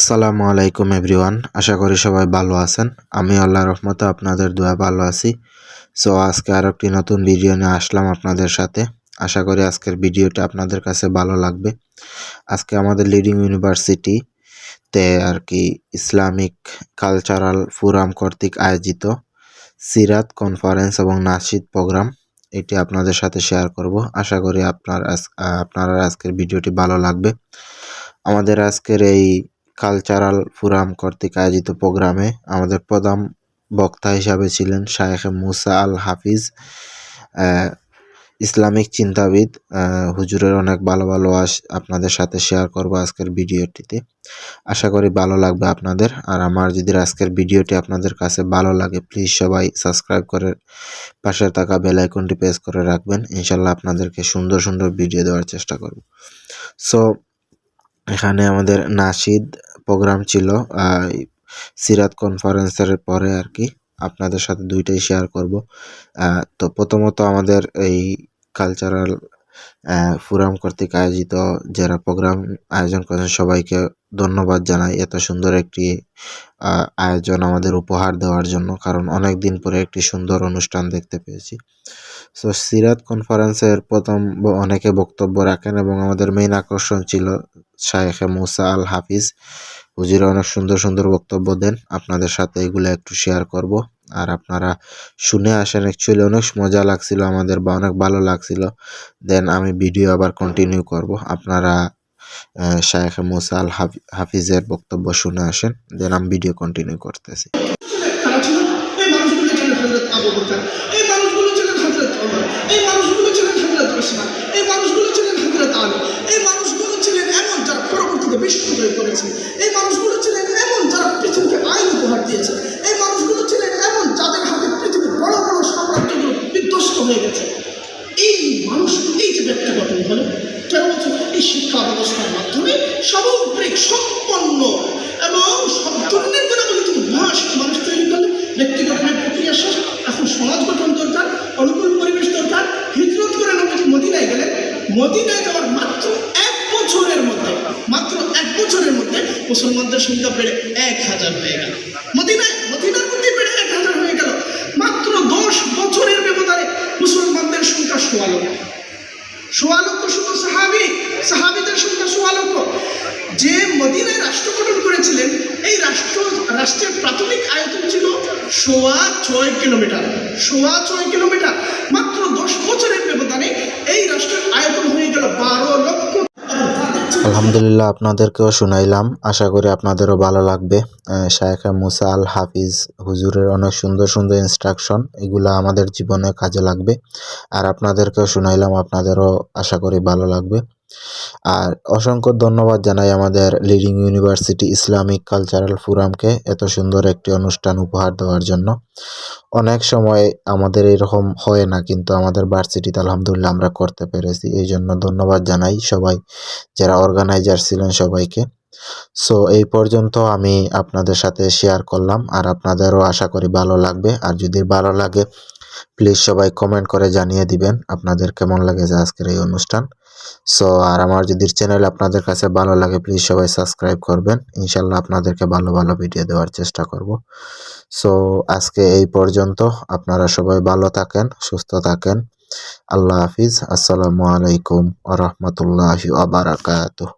আসসালামু আলাইকুম এভরিওয়ান, আশা করি সবাই ভালো আছেন। আমি আল্লাহ রহমতে আপনাদের দোয়া ভালো আছি। সো আজকে আর একটি নতুন ভিডিও নিয়ে আসলাম আপনাদের সাথে। আশা করি আজকের ভিডিওটা আপনাদের কাছে ভালো লাগবে। আজকে আমাদের লিডিং ইউনিভার্সিটিতে আর কি ইসলামিক কালচারাল ফোরাম কর্তৃক আয়োজিত সিরাত কনফারেন্স এবং নাসিদ প্রোগ্রাম এটি আপনাদের সাথে শেয়ার করব। আশা করি আপনার আপনারা আজকের ভিডিওটি ভালো লাগবে। আমাদের আজকের এই কালচারাল ফোরাম কর্তৃক আয়োজিত প্রোগ্রামে আমাদের প্রধান বক্তা হিসাবে ছিলেন শায়েখ মুসা আল হাফিজ ইসলামিক চিন্তাবিদ। হুজুরের অনেক ভালো ভালো আস আপনাদের সাথে শেয়ার করব আজকের ভিডিওটিতে। আশা করি ভালো লাগবে আপনাদের। আর আমার যদি আজকের ভিডিওটি আপনাদের কাছে ভালো লাগে প্লিজ সবাই সাবস্ক্রাইব করে পাশে থাকা বেল আইকনটি প্রেস করে রাখবেন। ইনশাল্লাহ আপনাদেরকে সুন্দর সুন্দর ভিডিও দেওয়ার চেষ্টা করব। সো এখানে আমাদের নাসিদ প্রোগ্রাম ছিল সিরাত কনফারেন্সের পরে আর কি আপনাদের সাথে দুইটাই শেয়ার করব। তো প্রথমত আমাদের এই কালচারাল ফোরাম কর্তৃক আয়োজিত যারা প্রোগ্রাম আয়োজন করেছেন, সবাইকে ধন্যবাদ জানাই। এত সুন্দর একটি আয়োজন আমাদের উপহার দেওয়ার জন্য, কারণ অনেক দিন পরে একটি সুন্দর অনুষ্ঠান দেখতে পেয়েছি। সো সিরাত কনফারেন্সের প্রথম অনেকে বক্তব্য রাখেন এবং আমাদের মেইন আকর্ষণ ছিল শায়েখে মুসা আল হাফিজ হুজিরা অনেক সুন্দর সুন্দর বক্তব্য দেন। আপনাদের সাথে এগুলো একটু শেয়ার করব। আর আপনারা শুনে আসেন অ্যাকচুয়ালি অনেক মজা লাগছিল আমাদের বা অনেক ভালো লাগছিল। দেন আমি ভিডিও আবার কন্টিনিউ করব। আপনারা শায়েখ মুসা আল হাফিজের বক্তব্য শুনে আসেন দেন আমি ভিডিও কন্টিনিউ করতেছি। এই মানুষগুলো ছিলেন এমন যারা পৃথিবীকে আইন উপহার দিয়েছে। এই হয়ে গেছে। এই মানুষ এই যে ব্যক্তি গঠন হলো কেন বলছে এই শিক্ষা ব্যবস্থার মাধ্যমে সামগ্রিক সম্পন্ন এবং সব ধরনের গুণাবলী তুমি মহাস মানুষ তৈরি করলে ব্যক্তি গঠনের প্রক্রিয়া শেষ, এখন সমাজ গঠন দরকার, অনুকূল পরিবেশ দরকার, হিজরত করে নবীজি মদিনায় গেলেন মদিনায় যাওয়ার মাত্র এক বছরের মধ্যে, মাত্র এক বছরের মধ্যে মুসলমানদের সংখ্যা বেড়ে এক হাজার হয়ে গেল। মদিনায়, মদিনার মধ্যে বেড়ে এক হাজার হয়ে গেল মাত্র দশ বছরের ব্যবধানে মুসলমানদের সংখ্যা সোয়া লক্ষ সোয়া লক্ষ শুধু সাহাবি, সাহাবিদের সংখ্যা সোয়ালক্ষ যে মদিনায় রাষ্ট্র গঠন করেছিলেন, এই রাষ্ট্র, রাষ্ট্রের প্রাথমিক আয়তন ছিল সোয়া ছয় কিলোমিটার, সোয়া ছয় কিলোমিটার। মাত্র দশ বছরের ব্যবধানে এই রাষ্ট্রের আয়তন হয়ে গেল বারো লক্ষ আলহামদুলিল্লাহ আপনাদেরকেও শুনাইলাম। আশা করি আপনাদেরও ভালো লাগবে। শায়েখা মুসা আল হাফিজ হুজুরের অনেক সুন্দর সুন্দর ইনস্ট্রাকশন এগুলো আমাদের জীবনে কাজে লাগবে। আর আপনাদেরকেও শুনাইলাম, আপনাদেরও আশা করি ভালো লাগবে। আর অসংখ্য ধন্যবাদ জানাই আমাদের লিডিং ইউনিভার্সিটি ইসলামিক কালচারাল ফোরামকে এত সুন্দর একটি অনুষ্ঠান উপহার দেওয়ার জন্য। অনেক সময় আমাদের এরকম হয় না, কিন্তু আমাদের ভার্সিটিতে আলহামদুলিল্লাহ আমরা করতে পেরেছি। এই জন্য ধন্যবাদ জানাই সবাই, যারা অর্গানাইজার ছিলেন সবাইকে। সো এই পর্যন্ত আমি আপনাদের সাথে শেয়ার করলাম, আর আপনাদেরও আশা করি ভালো লাগবে। আর যদি ভালো লাগে প্লিজ সবাই কমেন্ট করে জানিয়ে দিবেন আপনাদের কেমন লাগে আজকের এই অনুষ্ঠান। সো আর আমার যদি চ্যানেল আপনাদের কাছে ভালো লাগে প্লিজ সবাই সাবস্ক্রাইব করবেন। ইনশাল্লাহ আপনাদেরকে ভালো ভালো ভিডিও দেওয়ার চেষ্টা করব। সো আজকে এই পর্যন্ত আপনারা সবাই ভালো থাকেন, সুস্থ থাকেন। আল্লাহ হাফিজ। আসসালামু আলাইকুম আ রহমতুল্লাহ আবারাকাতুহ